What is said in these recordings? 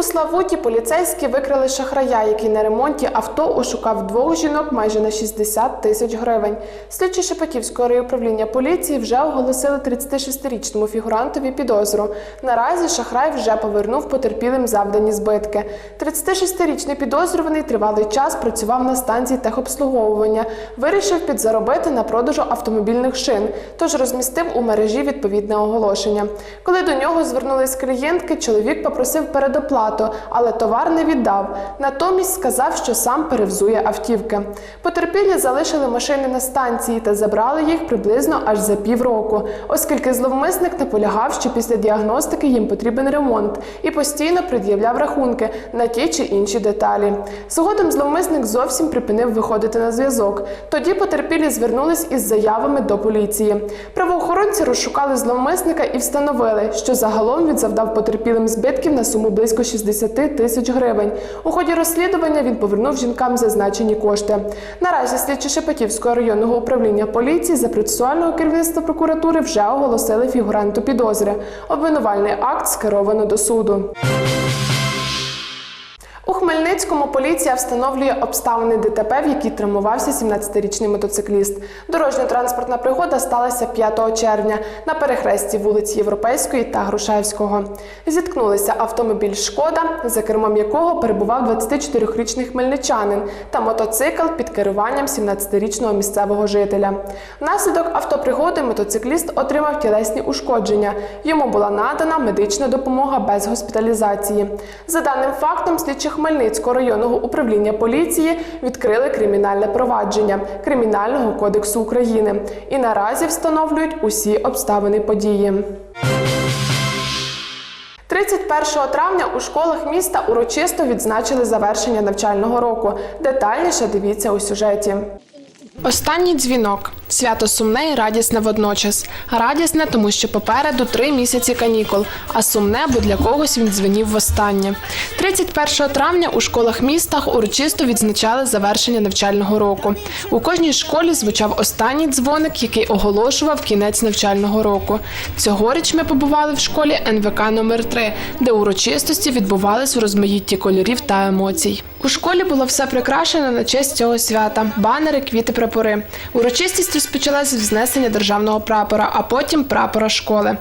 У Славуті поліцейські викрили шахрая, який на ремонті авто ошукав двох жінок майже на 60 тисяч гривень. Слідчі Шепетівського райуправління поліції вже оголосили 36-річному фігурантові підозру. Наразі шахрай вже повернув потерпілим завдані збитки. 36-річний підозрюваний тривалий час працював на станції техобслуговування, вирішив підзаробити на продажу автомобільних шин, тож розмістив у мережі відповідне оголошення. Коли до нього звернулись клієнтки, чоловік попросив передоплату, але товар не віддав. Натомість сказав, що сам перевзує автівки. Потерпілі залишили машини на станції та забрали їх приблизно аж за півроку, оскільки зловмисник наполягав, що після діагностики їм потрібен ремонт і постійно пред'являв рахунки на ті чи інші деталі. Згодом зловмисник зовсім припинив виходити на зв'язок. Тоді потерпілі звернулись із заявами до поліції. Правоохоронці розшукали зловмисника і встановили, що загалом він завдав потерпілим збитків на суму близько 60 тисяч гривень. У ході розслідування він повернув жінкам зазначені кошти. Наразі слідчі Шепетівського районного управління поліції за процесуального керівництва прокуратури вже оголосили фігуранту підозри. Обвинувальний акт скеровано до суду. У Хмельницькому поліція встановлює обставини ДТП, в якій травмувався 17-річний мотоцикліст. Дорожньо-транспортна пригода сталася 5 червня на перехресті вулиць Європейської та Грушевського. Зіткнулися автомобіль Шкода, за кермом якого перебував 24-річний хмельничанин, та мотоцикл під керуванням 17-річного місцевого жителя. Внаслідок автопригоди мотоцикліст отримав тілесні ушкодження. Йому була надана медична допомога без госпіталізації. За даним фактом, слідчі Хмельницького районного управління поліції відкрили кримінальне провадження Кримінального кодексу України і наразі встановлюють усі обставини події. 31 травня у школах міста урочисто відзначили завершення навчального року. Детальніше дивіться у сюжеті. Останній дзвінок свято сумне і радісне водночас. Радісне, тому що попереду три місяці канікул, а сумне, бо для когось він дзвенів востаннє. 31 травня у школах містах урочисто відзначали завершення навчального року. У кожній школі звучав останній дзвоник, який оголошував кінець навчального року. Цьогоріч ми побували в школі НВК номер 3 де урочистості відбувались в розмаїтті кольорів та емоцій. У школі було все прикрашено на честь цього свята: банери, квіти, прапори. Урочистість розпочалась з знесення державного прапора, а потім прапора школи.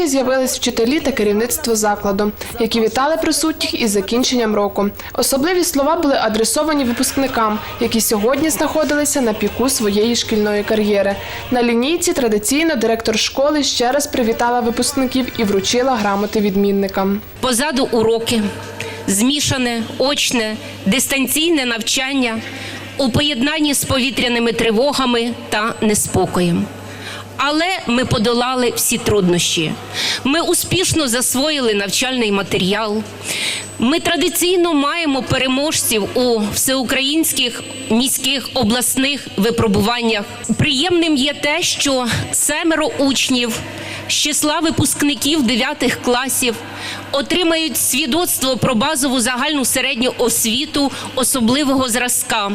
Сцені з'явились вчителі та керівництво закладу, які вітали присутніх із закінченням року. Особливі слова були адресовані випускникам, які сьогодні знаходилися на піку своєї шкільної кар'єри. На лінійці традиційно директор школи ще раз привітала випускників і вручила грамоти відмінникам. Позаду уроки, змішане, очне, дистанційне навчання у поєднанні з повітряними тривогами та неспокоєм. Але ми подолали всі труднощі. Ми успішно засвоїли навчальний матеріал. Ми традиційно маємо переможців у всеукраїнських міських обласних випробуваннях. Приємним є те, що семеро учнів з числа випускників 9 класів отримають свідоцтво про базову загальну середню освіту особливого зразка.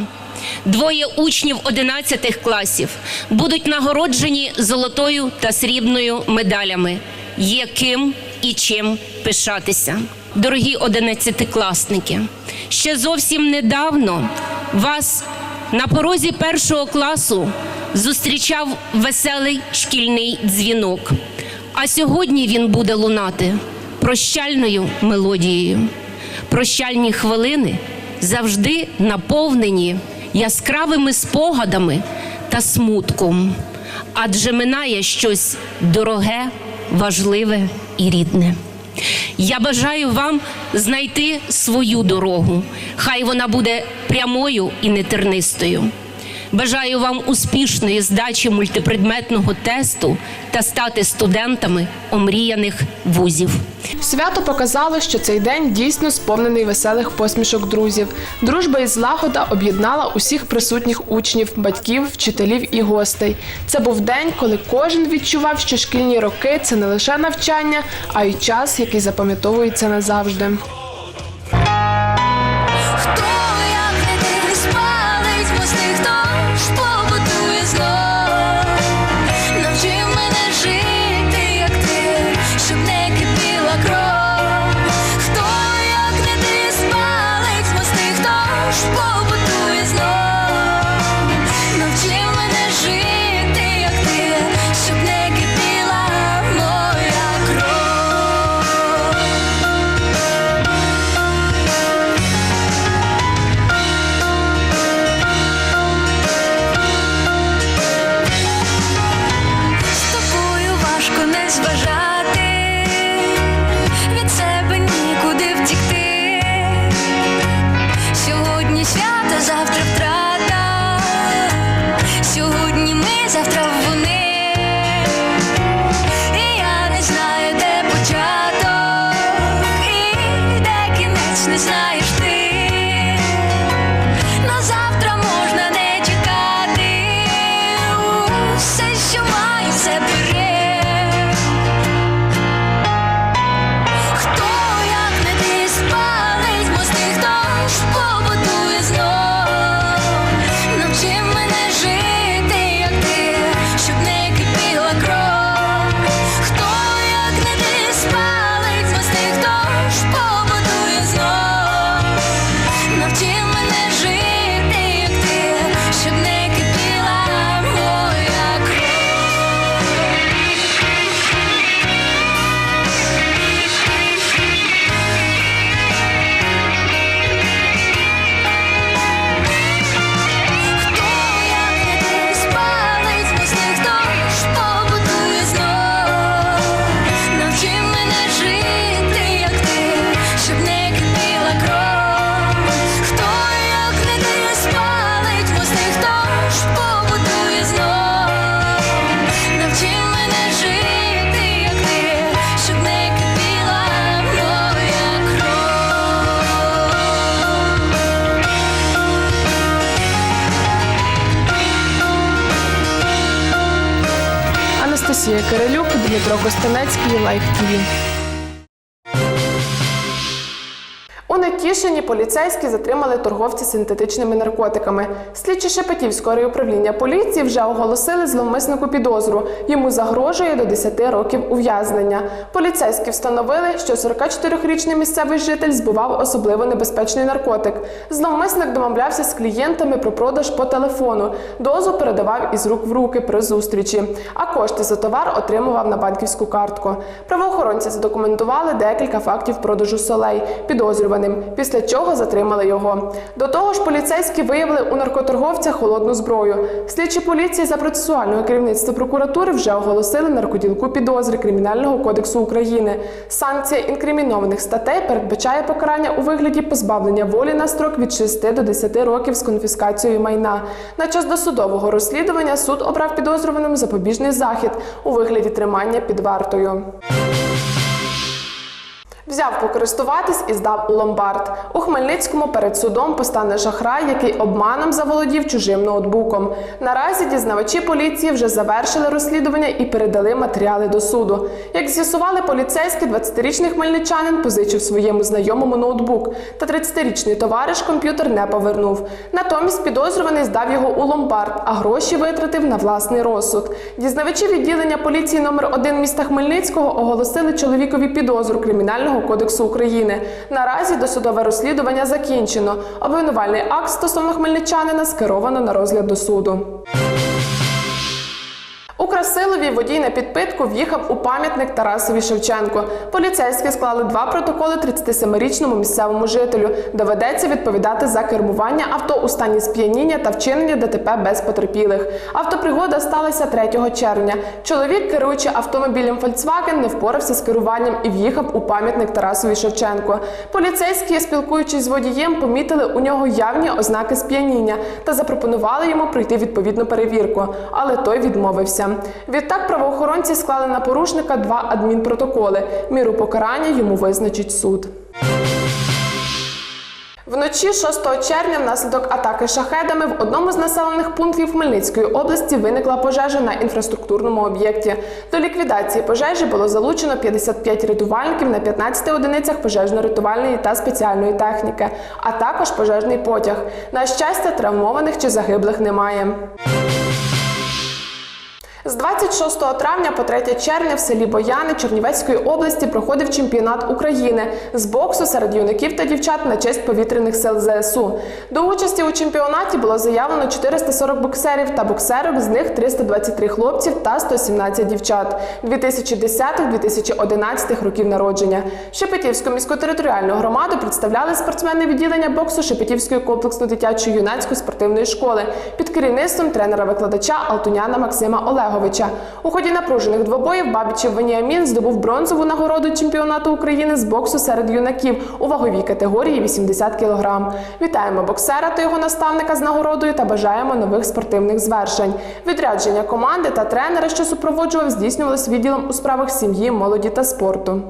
Двоє учнів 11 класів будуть нагороджені золотою та срібною медалями. Є ким і чим пишатися. Дорогі одинадцятикласники, ще зовсім недавно вас на порозі першого класу зустрічав веселий шкільний дзвінок. А сьогодні він буде лунати прощальною мелодією. Прощальні хвилини завжди наповнені яскравими спогадами та смутком, адже минає щось дороге, важливе і рідне. Я бажаю вам знайти свою дорогу. Хай вона буде прямою і нетернистою. Бажаю вам успішної здачі мультипредметного тесту та стати студентами омріяних вузів. Свято показало, що цей день дійсно сповнений веселих посмішок друзів. Дружба і злагода об'єднала усіх присутніх учнів, батьків, вчителів і гостей. Це був день, коли кожен відчував, що шкільні роки це не лише навчання, а й час, який запам'ятовується назавжди. Анастасія Кирилюк, Дмитро Костенецький, Лайф ТІВІ. У поліцейські затримали торговця синтетичними наркотиками. Слідчі Шепетівського райуправління поліції вже оголосили зловмиснику підозру. Йому загрожує до 10 років ув'язнення. Поліцейські встановили, що 44-річний місцевий житель збував особливо небезпечний наркотик. Зловмисник домовлявся з клієнтами про продаж по телефону. Дозу передавав із рук в руки при зустрічі, а кошти за товар отримував на банківську картку. Правоохоронці задокументували декілька фактів продажу солей підозрюваним, після чого затримали його. До того ж, поліцейські виявили у наркоторговця холодну зброю. Слідчі поліції за процесуального керівництва прокуратури вже оголосили наркоділку підозри Кримінального кодексу України. Санкція інкримінованих статей передбачає покарання у вигляді позбавлення волі на строк від 6 до 10 років з конфіскацією майна. На час досудового розслідування суд обрав підозрюваним запобіжний захід у вигляді тримання під вартою. Взяв покористуватись і здав у ломбард. У Хмельницькому перед судом постане шахрай, який обманом заволодів чужим ноутбуком. Наразі дізнавачі поліції вже завершили розслідування і передали матеріали до суду. Як з'ясували поліцейські, 20-річний хмельничанин позичив своєму знайомому ноутбук, та 30-річний товариш комп'ютер не повернув. Натомість підозрюваний здав його у ломбард, а гроші витратив на власний розсуд. Дізнавачі відділення поліції номер 1 міста Хмельницького оголосили чоловікові підозру кримінального кодексу України. Наразі досудове розслідування закінчено. Обвинувальний акт стосовно хмельничанина скеровано на розгляд до суду. У Красилові водій на підпитку в'їхав у пам'ятник Тарасові Шевченку. Поліцейські склали два протоколи 37-річному місцевому жителю. Доведеться відповідати за кермування авто у стані сп'яніння та вчинення ДТП без потерпілих. Автопригода сталася 3 червня. Чоловік, керуючи автомобілем Volkswagen, не впорався з керуванням і в'їхав у пам'ятник Тарасові Шевченку. Поліцейські, спілкуючись з водієм, помітили у нього явні ознаки сп'яніння та запропонували йому пройти відповідну перевірку, але той відмовився. Відтак правоохоронці склали на порушника два адмінпротоколи. Міру покарання йому визначить суд. Вночі 6 червня внаслідок атаки шахедами в одному з населених пунктів Хмельницької області виникла пожежа на інфраструктурному об'єкті. До ліквідації пожежі було залучено 55 рятувальників на 15 одиницях пожежно-рятувальної та спеціальної техніки, а також пожежний потяг. На щастя, травмованих чи загиблих немає. З 26 травня по 3 червня в селі Бояни Чернівецької області проходив чемпіонат України з боксу серед юнаків та дівчат на честь повітряних сил ЗСУ. До участі у чемпіонаті було заявлено 440 боксерів та боксерок, з них 323 хлопців та 117 дівчат 2010-2011 років народження. Шепетівську міську територіальну громаду представляли спортсмени відділення боксу Шепетівської комплексно-дитячої юнацької спортивної школи під керівництвом тренера-викладача Алтуняна Максима Олеговича. У ході напружених двобоїв Бабічів Веніамін здобув бронзову нагороду чемпіонату України з боксу серед юнаків у ваговій категорії 80 кг. Вітаємо боксера та його наставника з нагородою та бажаємо нових спортивних звершень. Відрядження команди та тренера, що супроводжував, здійснювалось відділом у справах сім'ї, молоді та спорту.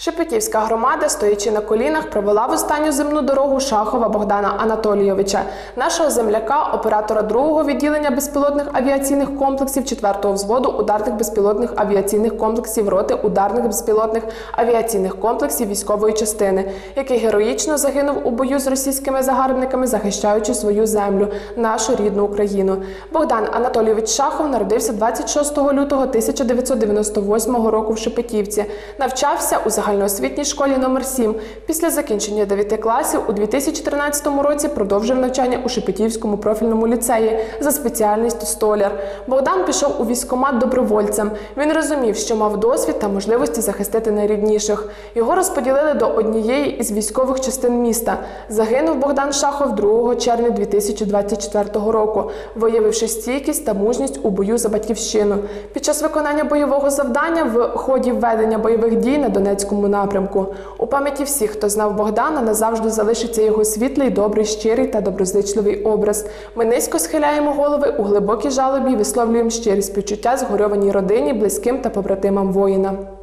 Шепетівська громада, стоячи на колінах, провела в останню земну дорогу Шахова Богдана Анатолійовича, нашого земляка, оператора другого відділення безпілотних авіаційних комплексів 4-го взводу ударних безпілотних авіаційних комплексів роти ударних безпілотних авіаційних комплексів військової частини, який героїчно загинув у бою з російськими загарбниками, захищаючи свою землю, нашу рідну Україну. Богдан Анатолійович Шахов народився 26 лютого 1998 року в Шепетівці. Навчався у загальноосвітній школі номер 7 Після закінчення 9 класів у 2013 році продовжив навчання у Шепетівському профільному ліцеї за спеціальністю столяр. Богдан пішов у військкомат добровольцем. Він розумів, що мав досвід та можливості захистити найрідніших. Його розподілили до однієї із військових частин міста. Загинув Богдан Шахов 2 червня 2024 року, виявивши стійкість та мужність у бою за батьківщину. Під час виконання бойового завдання в ході ведення бойових дій на Донецькому напрямку. У пам'яті всіх, хто знав Богдана, назавжди залишиться його світлий, добрий, щирий та доброзичливий образ. Ми низько схиляємо голови у глибокій жалобі висловлюємо щирі співчуття згорьованій родині, близьким та побратимам воїна.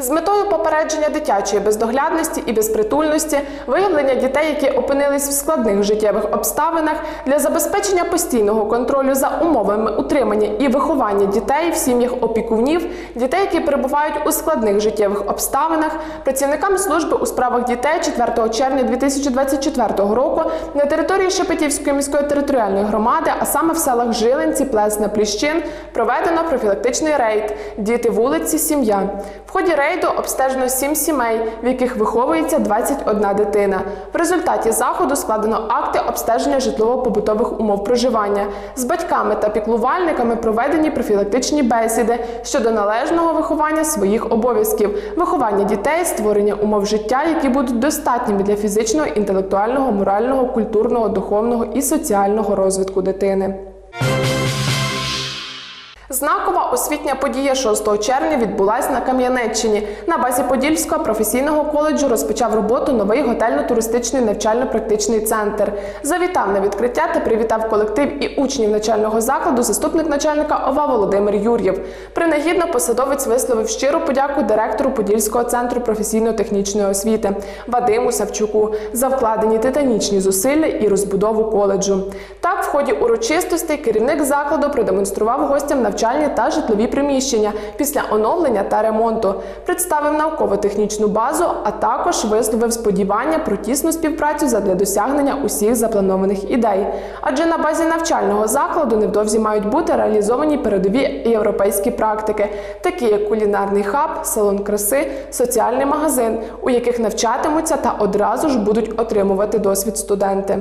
З метою попередження дитячої бездоглядності і безпритульності, виявлення дітей, які опинились в складних життєвих обставинах, для забезпечення постійного контролю за умовами утримання і виховання дітей в сім'ях опікунів, дітей, які перебувають у складних життєвих обставинах, працівникам служби у справах дітей 4 червня 2024 року на території Шепетівської міської територіальної громади, а саме в селах Жилинці, Плесна, Пліщин, проведено профілактичний рейд Діти вулиці, сім'я. В ході рейду обстежено 7 сімей, в яких виховується 21 дитина. В результаті заходу складено акти обстеження житлово-побутових умов проживання. З батьками та піклувальниками проведені профілактичні бесіди щодо належного виховання своїх обов'язків, виховання дітей, створення умов життя, які будуть достатніми для фізичного, інтелектуального, морального, культурного, духовного і соціального розвитку дитини. Знакова освітня подія 6 червня відбулася на Кам'янеччині. На базі Подільського професійного коледжу розпочав роботу новий готельно-туристичний навчально-практичний центр. Завітав на відкриття та привітав колектив і учнів начального закладу заступник начальника ОВА Володимир Юр'єв. Принагідно посадовець висловив щиру подяку директору Подільського центру професійно-технічної освіти Вадиму Савчуку за вкладені титанічні зусилля і розбудову коледжу. Так, в ході урочистостей керівник закладу продемонстрував гостям навчальні та житлові приміщення після оновлення та ремонту, представив науково-технічну базу, а також висловив сподівання про тісну співпрацю задля досягнення усіх запланованих ідей. Адже на базі навчального закладу невдовзі мають бути реалізовані передові європейські практики, такі як кулінарний хаб, салон краси, соціальний магазин, у яких навчатимуться та одразу ж будуть отримувати досвід студенти.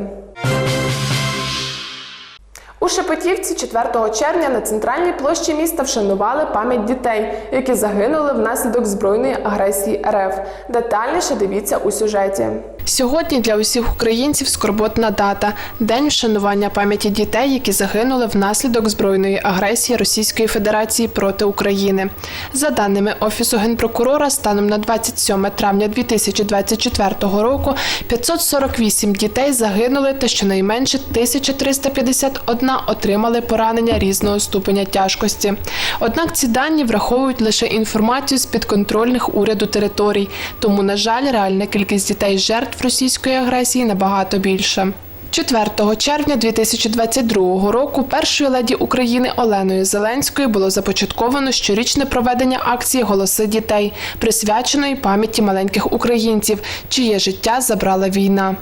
Шепетівці 4 червня на центральній площі міста вшанували пам'ять дітей, які загинули внаслідок збройної агресії РФ. Детальніше дивіться у сюжеті. Сьогодні для усіх українців скорботна дата день вшанування пам'яті дітей, які загинули внаслідок збройної агресії Російської Федерації проти України. За даними Офісу генпрокурора, станом на 27 травня 2024 року 548 дітей загинули та щонайменше 1351 отримали поранення різного ступеня тяжкості. Однак ці дані враховують лише інформацію з підконтрольних уряду територій, тому, на жаль, реальна кількість дітей жертв російської агресії набагато більша. 4 червня 2022 року першою леді України Оленою Зеленською було започатковано щорічне проведення акції Голоси дітей, присвяченої пам'яті маленьких українців, чиє життя забрала війна.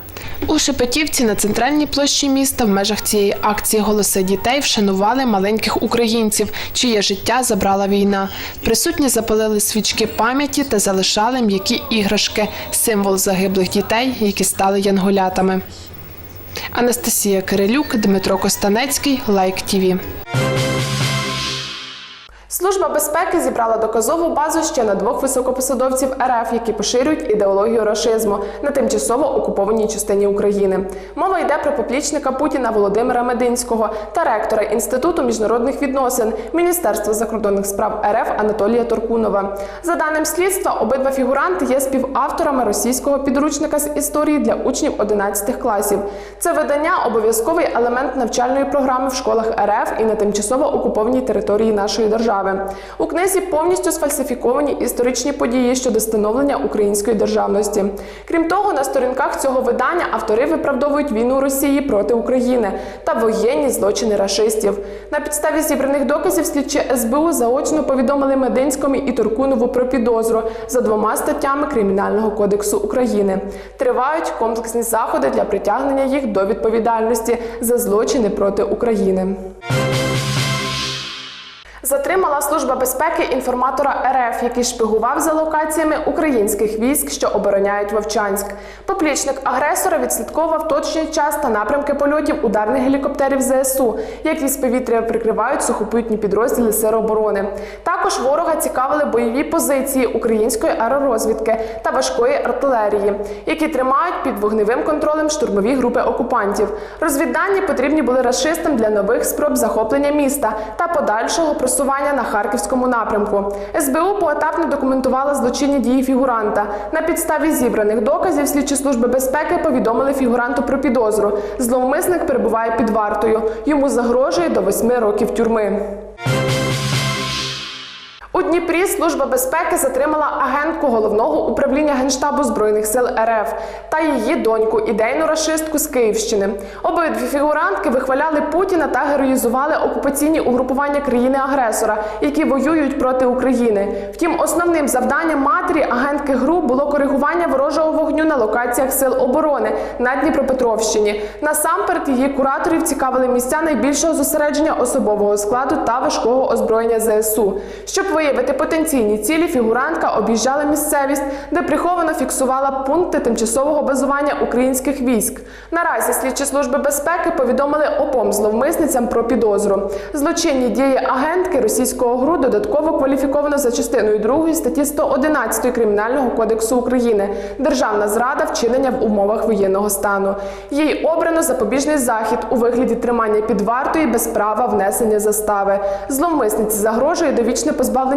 У Шепетівці на центральній площі міста в межах цієї акції Голоси дітей вшанували маленьких українців, чиє життя забрала війна. Присутні запалили свічки пам'яті та залишали м'які іграшки символ загиблих дітей, які стали янголятами. Анастасія Кирилюк, Дмитро Костанецький, Лайк ТІВІ. Служба безпеки зібрала доказову базу ще на двох високопосадовців РФ, які поширюють ідеологію рашизму на тимчасово окупованій частині України. Мова йде про поплічника Путіна Володимира Мединського та ректора Інституту міжнародних відносин Міністерства закордонних справ РФ Анатолія Торкунова. За даним слідства, обидва фігуранти є співавторами російського підручника з історії для учнів 11 класів. Це видання обов'язковий елемент навчальної програми в школах РФ і на тимчасово окупованій території нашої держави. У книзі повністю сфальсифіковані історичні події щодо становлення української державності. Крім того, на сторінках цього видання автори виправдовують війну Росії проти України та воєнні злочини рашистів. На підставі зібраних доказів слідчі СБУ заочно повідомили Мединському і Туркунову про підозру за двома статтями Кримінального кодексу України. Тривають комплексні заходи для притягнення їх до відповідальності за злочини проти України. Затримала служба безпеки інформатора РФ, який шпигував за локаціями українських військ, що обороняють Вовчанськ. Поплічник агресора відслідковував точний час та напрямки польотів ударних гелікоптерів ЗСУ, які з повітря прикривають сухопутні підрозділи сироборони. Також ворога цікавили бойові позиції української аеророзвідки та важкої артилерії, які тримають під вогневим контролем штурмові групи окупантів. Розвіддані потрібні були рашистам для нових спроб захоплення міста та подальшого просування на харківському напрямку. СБУ поетапно документувала злочинні дії фігуранта. На підставі зібраних доказів слідчі служби безпеки повідомили фігуранту про підозру. Зловмисник перебуває під вартою. Йому загрожує до восьми років тюрми. У Дніпрі служба безпеки затримала агентку головного управління генштабу збройних сил РФ та її доньку, ідейну рашистку з Київщини. Обидві фігурантки вихваляли Путіна та героїзували окупаційні угрупування країни-агресора, які воюють проти України. Втім, основним завданням матері агентки ГРУ було коригування ворожого вогню на локаціях сил оборони на Дніпропетровщині. Насамперед її кураторів цікавили місця найбільшого зосередження особового складу та важкого озброєння ЗСУ. Щоб потенційні цілі, фігурантка об'їжджала місцевість, де приховано фіксувала пункти тимчасового базування українських військ. Наразі слідчі служби безпеки повідомили обом зловмисницям про підозру. Злочинні дії агентки російського ГРУ додатково кваліфіковано за частиною 2 статті 111 Кримінального кодексу України Державна зрада вчинення в умовах воєнного стану. Їй обрано запобіжний захід у вигляді тримання під вартою без права внесення застави. Зловмисниці загрожує довічне позбавлення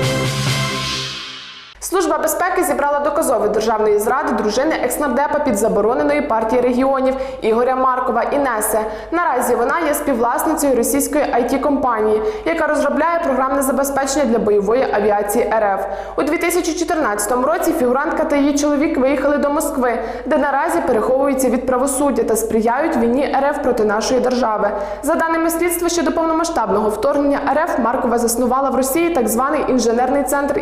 Служба безпеки зібрала доказові державної зради дружини екснардепа під забороненої партії регіонів Ігоря Маркова Інесе. Наразі вона є співвласницею російської it компанії, яка розробляє програмне забезпечення для бойової авіації РФ. У 2014 році фігурантка та її чоловік виїхали до Москви, де наразі переховуються від правосуддя та сприяють війні РФ проти нашої держави. За даними слідства щодо повномасштабного вторгнення РФ Маркова заснувала в Росії так званий інженерний центр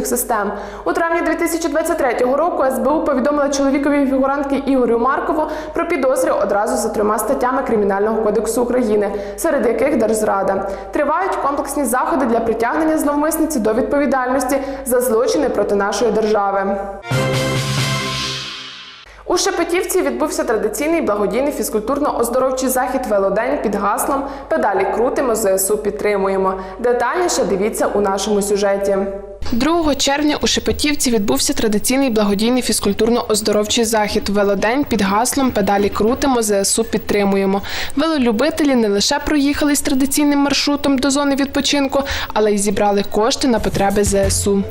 інформаційно-аналітичних систем. У травні 2023 року СБУ повідомила чоловікові фігурантки Ігорю Маркову про підозри одразу за трьома статтями Кримінального кодексу України, серед яких держзрада. Тривають комплексні заходи для притягнення зловмисниці до відповідальності за злочини проти нашої держави. У Шепетівці відбувся традиційний благодійний фізкультурно-оздоровчий захід Велодень під гаслом Педалі крутимо, ЗСУ підтримуємо. Детальніше дивіться у нашому сюжеті. 2 червня у Шепетівці відбувся традиційний благодійний фізкультурно-оздоровчий захід Велодень під гаслом Педалі крутимо, ЗСУ підтримуємо. Велолюбителі не лише проїхались традиційним маршрутом до зони відпочинку, але й зібрали кошти на потреби ЗСУ.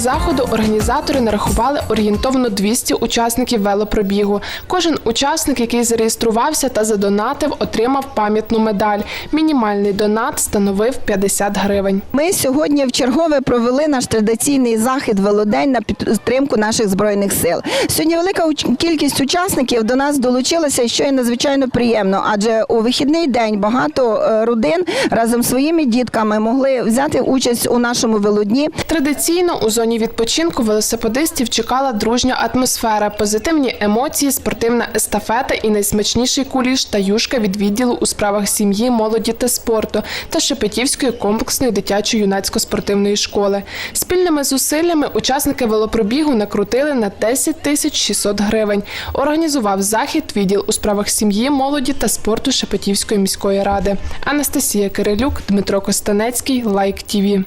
Заходу, організатори нарахували орієнтовно 200 учасників велопробігу. Кожен учасник, який зареєструвався та задонатив, отримав пам'ятну медаль. Мінімальний донат становив 50 гривень. Ми сьогодні в чергове провели наш традиційний захід Велодень на підтримку наших збройних сил. Сьогодні велика кількість учасників до нас долучилася, що є надзвичайно приємно, адже у вихідний день багато е, родин разом з своїми дітками могли взяти участь у нашому велодні. Традиційно у зоні відпочинку велосипедистів чекала дружня атмосфера, позитивні емоції, спортивна естафета і найсмачніший куліш та юшка від відділу у справах сім'ї, молоді та спорту та Шепетівської комплексної дитячо-юнацько-спортивної школи. Спільними зусиллями учасники велопробігу накрутили на 10 тисяч 600 гривень. Організував захід відділ у справах сім'ї, молоді та спорту Шепетівської міської ради. Анастасія Кирилюк, Дмитро Костанецький, Лайк ТІВІ.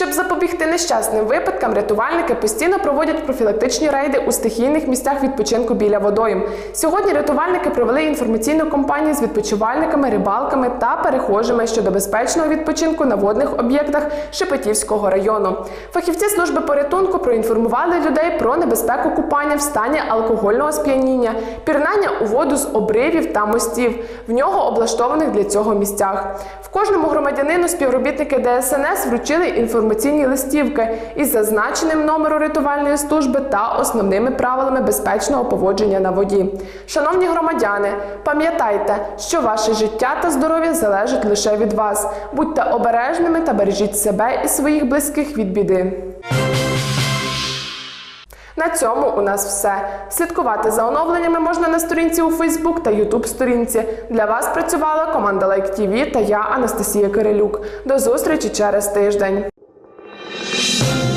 Щоб запобігти нещасним випадкам, рятувальники постійно проводять профілактичні рейди у стихійних місцях відпочинку біля водойм. Сьогодні рятувальники провели інформаційну кампанію з відпочивальниками, рибалками та перехожими щодо безпечного відпочинку на водних об'єктах Шепетівського району. Фахівці служби порятунку проінформували людей про небезпеку купання в стані алкогольного сп'яніння, пірнання у воду з обривів та мостів, в нього облаштованих для цього місцях. В кожному громадянину співробітники ДСНС вручили інформаційні листівки із зазначеним номером рятувальної служби та основними правилами безпечного поводження на воді. Шановні громадяни, пам'ятайте, що ваше життя та здоров'я залежать лише від вас. Будьте обережними та бережіть себе і своїх близьких від біди. На цьому у нас все. Слідкувати за оновленнями можна на сторінці у Фейсбук та Ютуб сторінці. Для вас працювала команда Лайк ТІВІ та я, Анастасія Кирилюк. До зустрічі через тиждень. Thank you.